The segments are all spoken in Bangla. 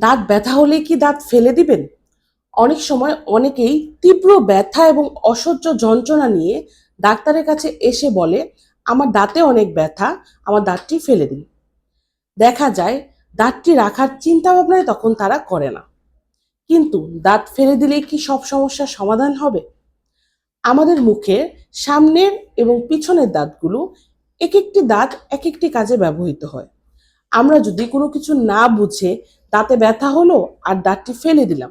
দাঁত ব্যথা হলে কি দাঁত ফেলে দিবেন? অনেক সময় অনেকেই তীব্র ব্যথা এবং অসহ্য যন্ত্রণা নিয়ে ডাক্তারের কাছে এসে বলে, আমার দাঁতে অনেক ব্যথা, আমার দাঁতটি ফেলে দিন। দেখা যায়, দাঁতটি রাখার চিন্তা ভাবনায় তখন তারা করে না। কিন্তু দাঁত ফেলে দিলে কি সব সমস্যার সমাধান হবে? আমাদের মুখের সামনের এবং পিছনের দাঁতগুলো এক একটি দাঁত এক একটি কাজে ব্যবহৃত হয়। আমরা যদি কোনো কিছু না বুঝে দাঁতে ব্যথা হলো আর দাঁতটি ফেলে দিলাম।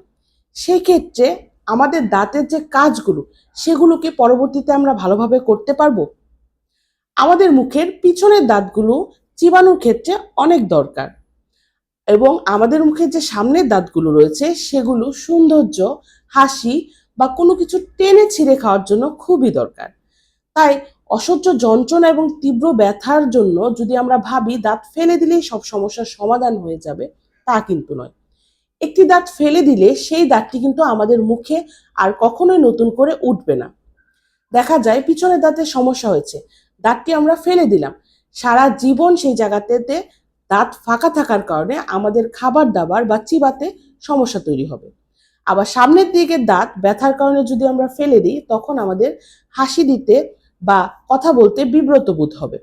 সেক্ষেত্রে আমাদের দাঁতের যে কাজগুলো, সেগুলোকে পরবর্তীতে আমরা ভালোভাবে করতে পারব? আমাদের মুখের পিছনের দাঁতগুলো চিবানোর ক্ষেত্রে অনেক দরকার এবং আমাদের মুখের যে সামনের দাঁতগুলো রয়েছে, সেগুলো সৌন্দর্য, হাসি বা কোনো কিছু টেনে ছিঁড়ে খাওয়ার জন্য খুবই দরকার। তাই অসহ্য যন্ত্রণা এবং তীব্র ব্যথার জন্য যদি আমরা ভাবি, দাঁত ফেলে দিলেই সব সমস্যার সমাধান হয়ে যাবে তা কিন্তু নয়। একটি দাঁত ফেলে দিলে সেই দাঁতটি কিন্তু আমাদের মুখে আর কখনোই নতুন করে উঠবে না। দেখা যায় পিছনের দাঁতের সমস্যা হয়েছে, দাঁতটি আমরা ফেলে দিলাম। সারা জীবন সেই জায়গাতে দাঁত ফাঁকা থাকার কারণে আমাদের খাবার দাবার বা চিবাতে সমস্যা তৈরি হবে। আবার সামনের দিকে দাঁত ব্যথার কারণে যদি আমরা ফেলে দিই, তখন আমাদের হাসি দিতে বা কথা বলতে বিব্রত বোধ হবে।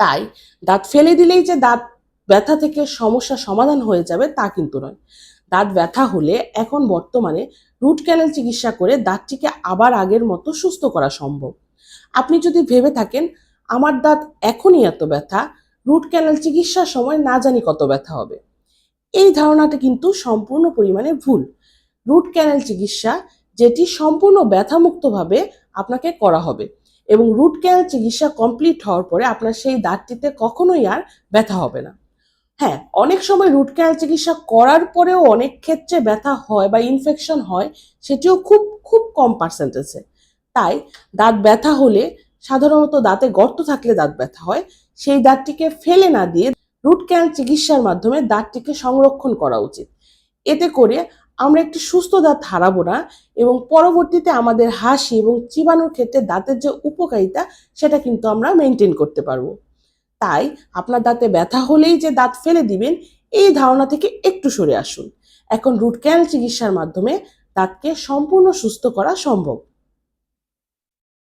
তাই দাঁত ফেলে দিলেই যে দাঁত ব্যথা থেকে সমস্যা সমাধান হয়ে যাবে তা কিন্তু নয়। দাঁত ব্যথা হলে এখন বর্তমানে রুট ক্যানেল চিকিৎসা করে দাঁতটিকে আবার আগের মতো সুস্থ করা সম্ভব। আপনি যদি ভেবে থাকেন, আমার দাঁত এখনই এত ব্যথা রুট ক্যানেল চিকিৎসার সময় না জানি কত ব্যথা হবে। এই ধারণাটা কিন্তু সম্পূর্ণ পরিমাণে ভুল। রুট ক্যানেল চিকিৎসা যেটি সম্পূর্ণ ব্যথামুক্তভাবে আপনাকে করা হবে এবং রুট ক্যানেল চিকিৎসা কমপ্লিট হওয়ার পরে আপনার সেই দাঁতটিতে কখনোই আর ব্যথা হবে না। হ্যাঁ অনেক সময় রুট ক্যানেল চিকিৎসা করার পরেও অনেক ক্ষেত্রে ব্যথা হয় বা ইনফেকশন হয়, সেটিও খুব খুব কম পার্সেন্টেজে তাই দাঁত ব্যথা হলে সাধারণত দাঁতে গর্ত থাকলে দাঁত ব্যথা হয়, সেই দাঁতটিকে ফেলে না দিয়ে রুট ক্যানেল চিকিৎসার মাধ্যমে দাঁতটিকে সংরক্ষণ করা উচিত। এতে করে আমরা একটি সুস্থ দাঁত হারাবো না এবং পরবর্তীতে আমাদের হাসি এবং চিবানোর ক্ষেত্রে দাঁতের যে উপকারিতা, সেটা কিন্তু আমরা মেনটেন করতে পারব। তাই আপনার দাঁতে ব্যথা হলেই যে দাঁত ফেলে দিবেন, এই ধারণা থেকে একটু সরে আসুন। এখন রুট ক্যানাল চিকিৎসার মাধ্যমে দাঁতকে সম্পূর্ণ সুস্থ করা সম্ভব।